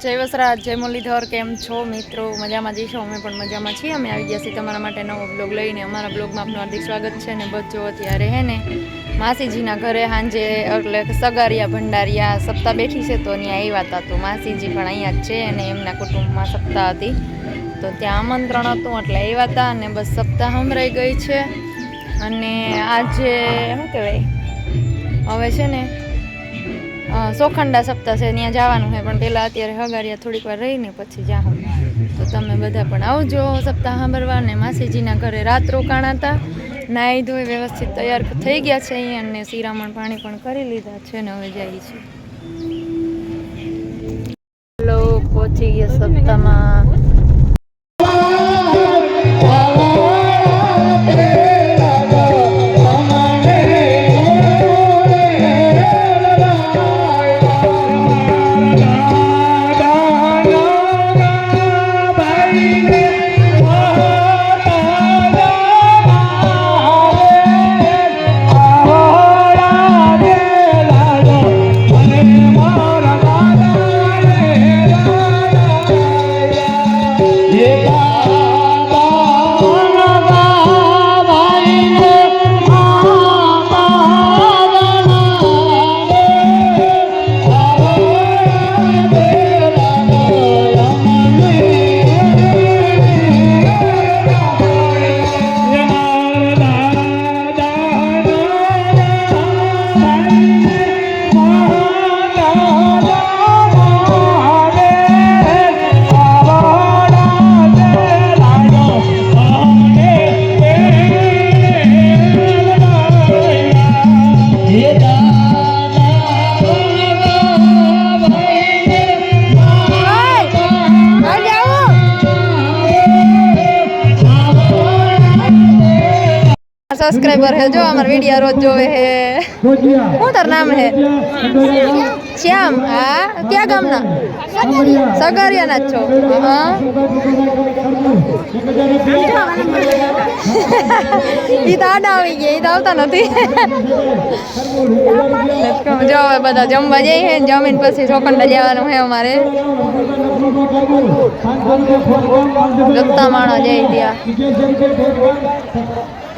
જય વસરાજ, જય મુરલીધર, કેમ છો મિત્રો? મજામાં જઈશો અમે પણ મજામાં છીએ. અમે આવી ગયા છીએ તમારા માટે નવો બ્લોગ લઈને. અમારા બ્લોગમાં આપનું હાર્દિક સ્વાગત છે ને બચ્ચો અત્યારે હે ને માસીજીના ઘરે સાંજે એટલે સગારિયા, ભંડારિયા સપ્તાહ બેઠી છે તો અહીંયા આવ્યા હતા. તો માસીજી પણ અહીંયા જ છે અને એમના કુટુંબમાં સપ્તાહ હતી. તો ત્યાં આમંત્રણ હતું એટલે આવ્યા હતા અને બસ સપ્તાહ સંભળાઈ ગઈ છે. અને આજે, શું કહેવાય? હવે છે ને સોખંડા સપ્તાહ છે ત્યાં જવાનું છે પણ પહેલાં અત્યારે હગાડિયા થોડીક વાર રહીને પછી જાઓ તો તમે બધા પણ આવજો સપ્તાહ સાંભળવા ને માસીજીના ઘરે રાત રોકાણા હતા નાહી ધોઈ વ્યવસ્થિત તૈયાર થઈ ગયા છે અહીંયા અને શિરામણ પાણી પણ કરી લીધા છે ને હવે જાય છે હલો, પહોંચી ગયા સપ્તાહમાં. સબસ્ક્રાઈબર હે, જો અમાર વિડિયો રોજ જોવે હે. શું તાર નામ હે? શ્યામ. હા? ક્યાં ગામના? સગરિયાના જ છો. હા? ઈ તો આવી ગયા, ઈ આવતા નથી. જો બધા જમવા જઈએ હે જમીન પછી ચોકંડા જવાનું હે અમારે. ગત્તા માણો જઈ ત્યાં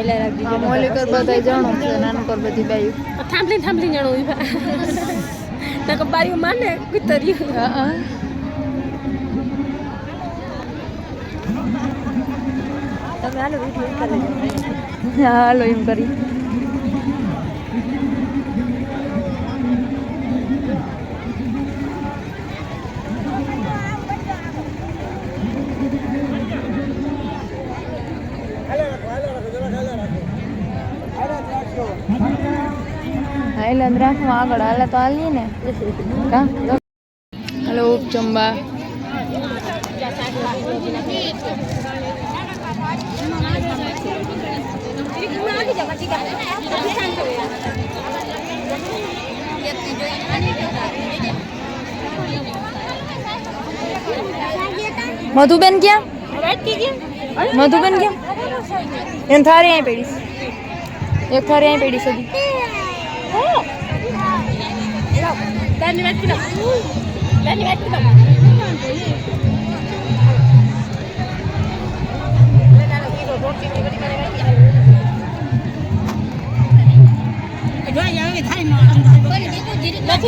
આ મોલિકર બધા જાણો છે નાનકર બધી બાયું. થાંભલી થાંભલી જણો ઊભા નકર બારીઓ માને કુતર્યું હા હા. તમે હાલો વીડિયો કરી હાલો એમ કરી. એટલે અંદર રાખવું આગળ હાલે તો હાલીએ ને. હલો મધુબેન ક્યાં? મધુબેન ક્યાં? એમ થારે અહીં પેઢી એક થારે અહીં પેઢી સદી దాన్ని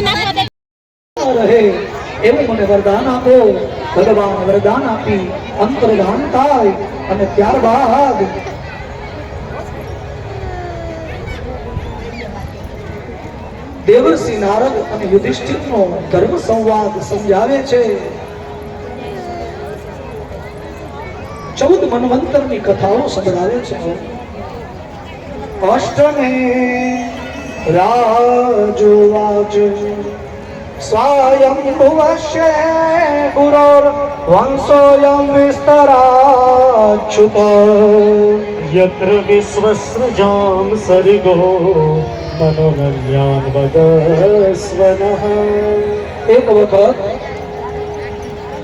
નાખવા દે રહે એવું મને વરદાન આપો ભગવાન વરદાન આપી અંતર્ધાન થાય અને ત્યારબાદ દેવર્ષિ નારદ અને યુધિષ્ઠિરનો ધર્મ સંવાદ સમજાવે છે. ચૌદ મનવંતરની કથાઓ સંભળાવે છે. અષ્ટમે રાજુવાચ સ્વાયં ભુવશે ગુરોર વંશોયં વિસ્તરાચ્યુત. યત્ર વિશ્વસૃજામ સરિગો મનોગમ્યાન વદસ્વન એક વખત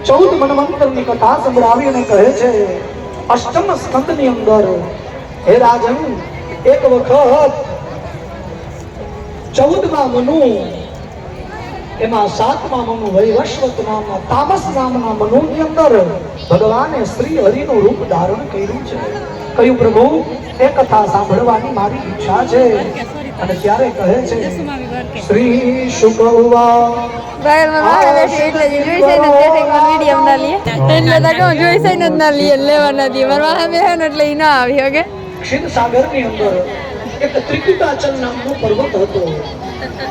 ચૌદ મનવંતરની કથા સંભળાવી અને કહે છે અષ્ટમ સ્કંદની અંદર હે રાજન એક વખત ચૌદમાં મનુ એમાં સાતમા મનુ વૈવસ્વત નામના તામસ નામના મનુની અંદર ભગવાને શ્રી હરિનું રૂપ ધારણ કર્યું છે। કયું પ્રભુ, એ કથા સાંભળવાની મારી ઈચ્છા છે। અને ત્યારે કહે છે શ્રી શુકવા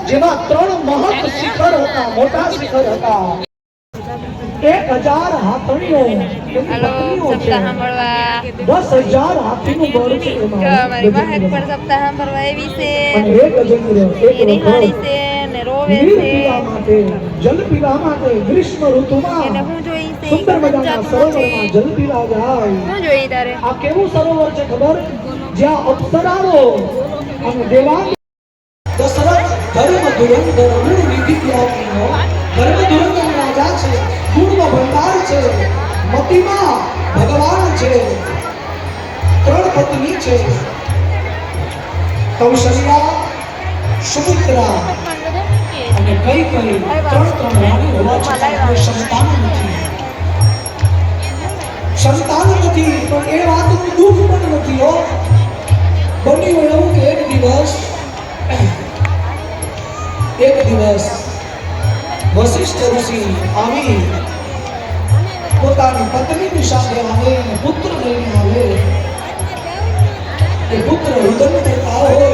જેમાં ત્રણ મહત શિખર હતા મોટા શિખર હતા. એક હજાર હાથણીઓ એની હાલો પત્નીઓ છે. સપ્તાહ સાંભળવા દસ હજાર હાથીનું બળ છે એમાં. જો અમારી વાહક પણ સપ્તાહ સાંભળવા એવી છે અને એક અજંગર એક એ નિહાળી વખત છે ને રોવે નીર છે પીવા માટે જલ પીવા માટે ગ્રીષ્મ એને ઋતુમાં હું જોઈ છે સુંદર મજાના સમજાતું સરોવરમાં નથી જલ પીવા જાય હું જોઈ તારે આ કેવું સરોવર છે ખબર જ્યાં અપ્સરાઓ અને દેવાંગ દશરથ ધર્મ ધુરંધર ગુણ વિધિ વ્યાપીનો ધર્મ ધુરંધર રાજા છે ગુણનો ભંડાર છે. મતિમાં ભગવાન છે. ત્રણ પત્ની છે. કૌશલ્યા, સુમિત્રા અને કઈ કઈ ત્રણ ત્રણ રાણી હોવા છતાં કોઈ સંતાન નથી. સંતાન નથી પણ એ વાતનું દુઃખ પણ નથી હો. બન્યું એવું કે એક દિવસ એક દિવસ વશિષ્ઠ ઋષિ આવી પોતાની પત્નીની સાથે આવે અને પુત્ર લઈને આવે એ પુત્ર રુદન કરતા હોય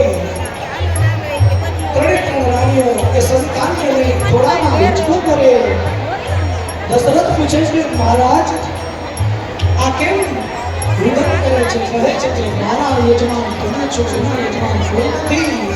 ત્રણે ત્રણ રાણીઓ એ સંતાનને લઈ ઘોડામાં હિંચકો કરે દશરથ પૂછે છે મહારાજ આ કેમ રુદન કરે છે કહે છે કે મારા યજમાન તમે છો એના યજમાન કોઈ નથી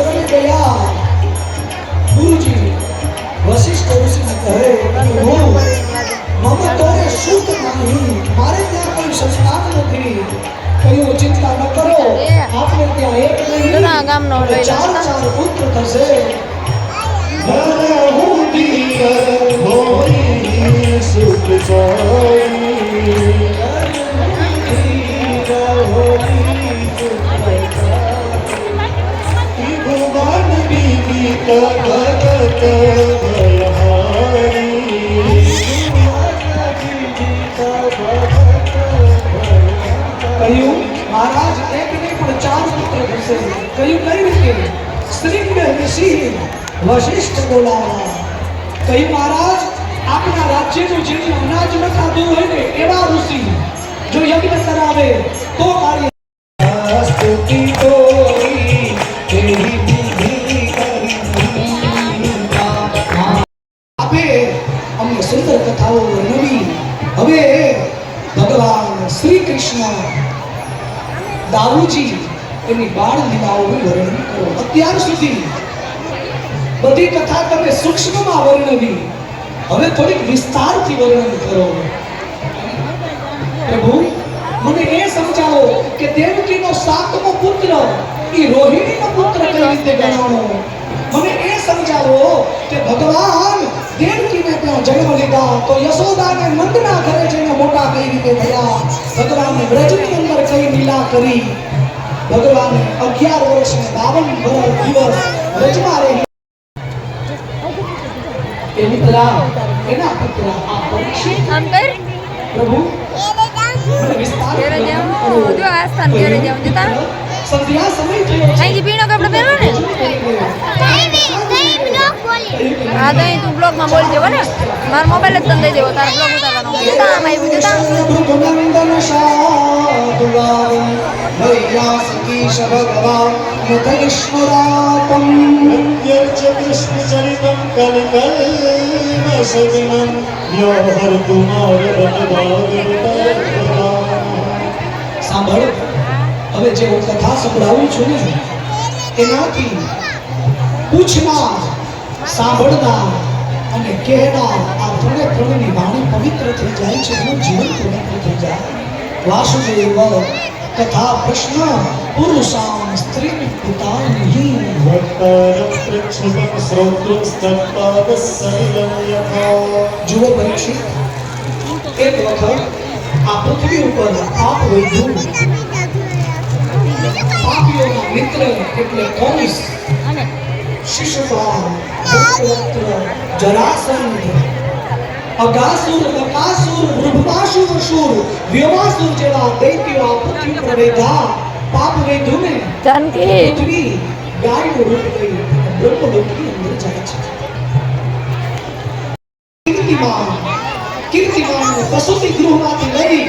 આશ્રમે ગયા. ગુરુજી વશિષ્ઠ ઋષિને કહે મમ તોરે શુદ્ધ નહીં. મારે ત્યાં કોઈ સંસ્થાન નથી. કયું ચિંતા ન કરો. આપણે ત્યાં એક નહીં. ચાર ચાર પુત્ર થશે. સુખ સાઈ ભગવાન કહ્યું મહારાજ એક નહીં પણ ચાર પુત્ર થશે કહ્યું કઈ રીતે શ્રીંગ ઋષિ વશિષ્ઠ બોલાવા કહ્યું મહારાજ આપણા રાજ્યનું જે જે અનાજ ન ખાધું હોય ને એવા ઋષિ જો યજ્ઞ કરાવે કૃષ્ણ એની બાળ લીલાઓનું વર્ણન કરો. અત્યાર સુધી બધી કથા તમે સૂક્ષ્મમાં વર્ણવી. હવે થોડીક વિસ્તારથી વર્ણન કરો. પ્રભુ, મને એ સમજાવો કે દેવકીનો સાતમો પુત્ર એ રોહિણીનો પુત્ર કઈ રીતે ગણાણો મને એ સમજાવો કે ભગવાન દેવકીને ત્યાં જન્મ લીધા? તો યશોદાને નંદના ઘરે જઈને મોટા કઈ રીતે થયા? ભગવાને વ્રજની અંદર કઈ લીલા કરી? ભગવાને અગિયાર વર્ષ ને બાવન વર્ષ દિવસ વ્રજમાં રહી. એ મિત્રા એના પુત્ર આ પરીક્ષિત પ્રભુ? સંધ્યા સમય થયો છે. પીણો કપડો પહેરવો ને હા, તો તું બ્લોગમાં બોલી જવો ને. મારો મોબાઈલ જ તને દઈ દેવો તારો બ્લોગ ઉતારવાનો. તામ આવ્યું સાંભળો, હવે જે હું કથા સંભળાવું છું ને, એનાથી પૂછના સાંભળનાર અને કહેનાર આ ત્રણે ત્રણની વાણી પવિત્ર થઈ જાય છે એનું જીવન પવિત્ર થઈ જાય. વાસુદેવ કથા પ્રશ્ન પુરુષાન સ્ત્રી પિતાની જુઓ પરીક્ષિત એક વખત આ પૃથ્વી ઉપર આપ વૈધું પાપીઓના મિત્ર એટલે કોમિસ્ટ શિશુપાલ વૃત્રવક્ત્ર, જરાસંધ અગાસુર બકાસુર વૃભમાસુર અસુર વ્યોમાસુર જેવા દૈત્યો આ પૃથ્વી પર વેધા પાપ વેધું ને જાનકી પૃથ્વી ગાયનું રૂપ લઈ બ્રહ્મલોકની અંદર જાય છે કીર્તિમાન કીર્તિમાનને પ્રસૂતિ ગૃહમાંથી લઈ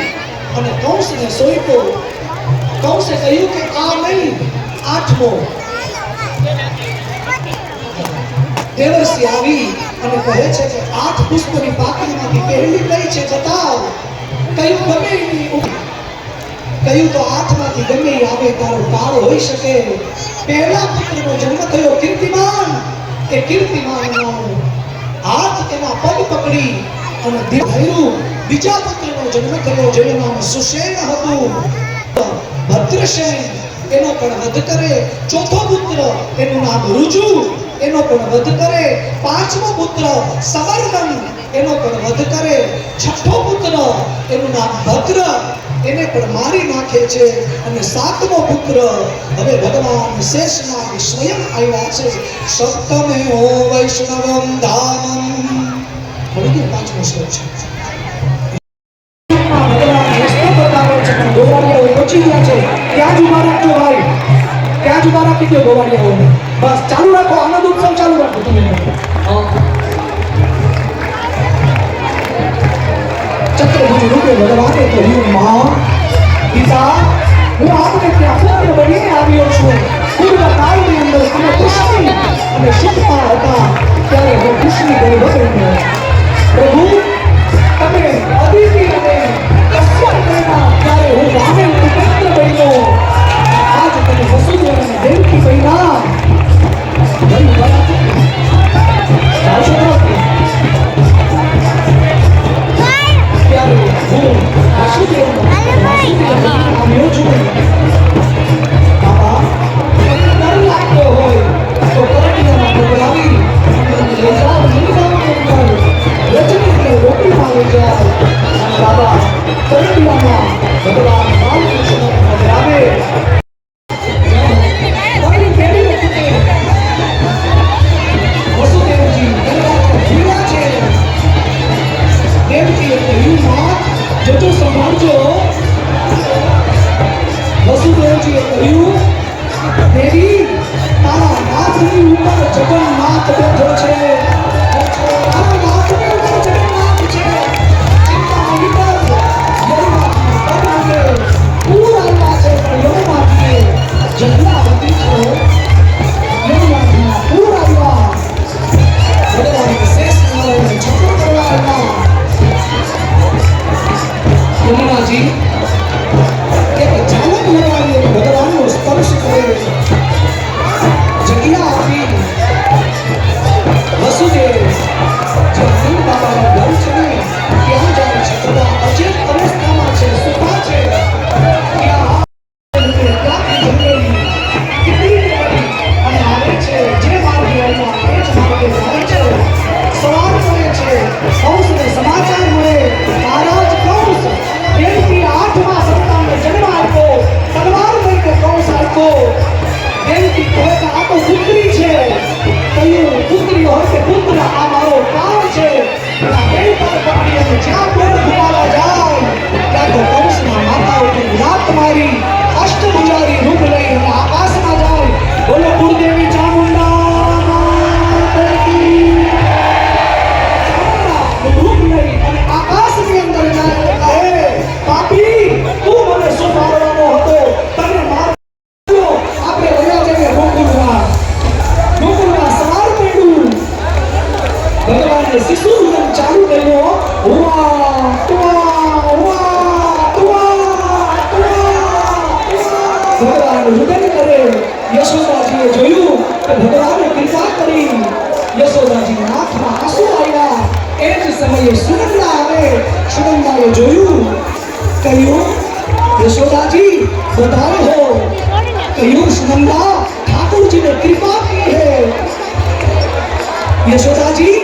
અને કંસને સોંપ્યો કંસે કહ્યું કે આ નહીં આઠમો દેવર્ષિ આવી અને કહે છે કે આઠ પુષ્પની પાકડીમાંથી પહેલી કઈ છે બતાવ? કયું ગમે એની કહ્યું તો હાથમાંથી ગમે આવે તારો કાળ હોઈ શકે? પહેલા પુત્રનો જન્મ થયો કીર્તિમાન. એ કીર્તિમાનનો હાથ તેના પગ પકડી અને દીર્ઘાયુ બીજા પુત્રનો જન્મ થયો, જેનું નામ સુસેન હતું. ભદ્રસેન એનો પણ વધ કરે. ચોથો પુત્ર એનું નામ રુજુ. એનો પણ વધ કરે. પાંચમો પુત્ર સવર્ણન એનો પણ વધ કરે. છઠ્ઠો પુત્ર એનું નામ ભદ્ર, એને પણ મારી નાખે છે. અને સાતમો પુત્ર, હવે ભગવાન શેષનાગ સ્વયં આવ્યા છે. સપ્તમે હો વૈષ્ણવમ ધામમ. હવે પાંચમો શ્લોક છે? ત્યાં જ રાખજો ભાઈ. ત્યાં જ ઊભા રાખી દો ગોવાળિયાઓને બસ ચાલુ રાખો. ચક્રભુજ રૂપે ભગવાને કહ્યું માં પિતા હું આપને ત્યાં પુત્ર બનીને આવ્યો છું પૂર્વ બાબા ભગવાન બાલકૃષ્ણને પધરાવે ગંગા ઠાકોરજી ને કૃપા. યશોદાજી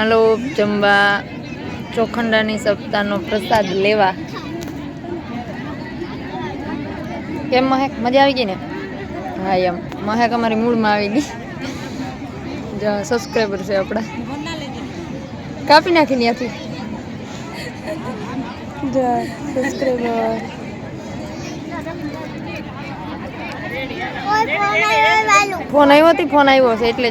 હલો જમવા ચોખંડાની સપ્તાહનો પ્રસાદ લેવા. કેમ મહેક મજા આવી ગઈ ને? હા એમ. મહેક અમારી મૂળમાં આવી ગઈ. જો સબસ્ક્રાઈબર છે આપણા. કાપી નાખી ત્યાંથી સબસ્ક્રાઈબર ફોન આવ્યો હતી ફોન આવ્યો છે એટલે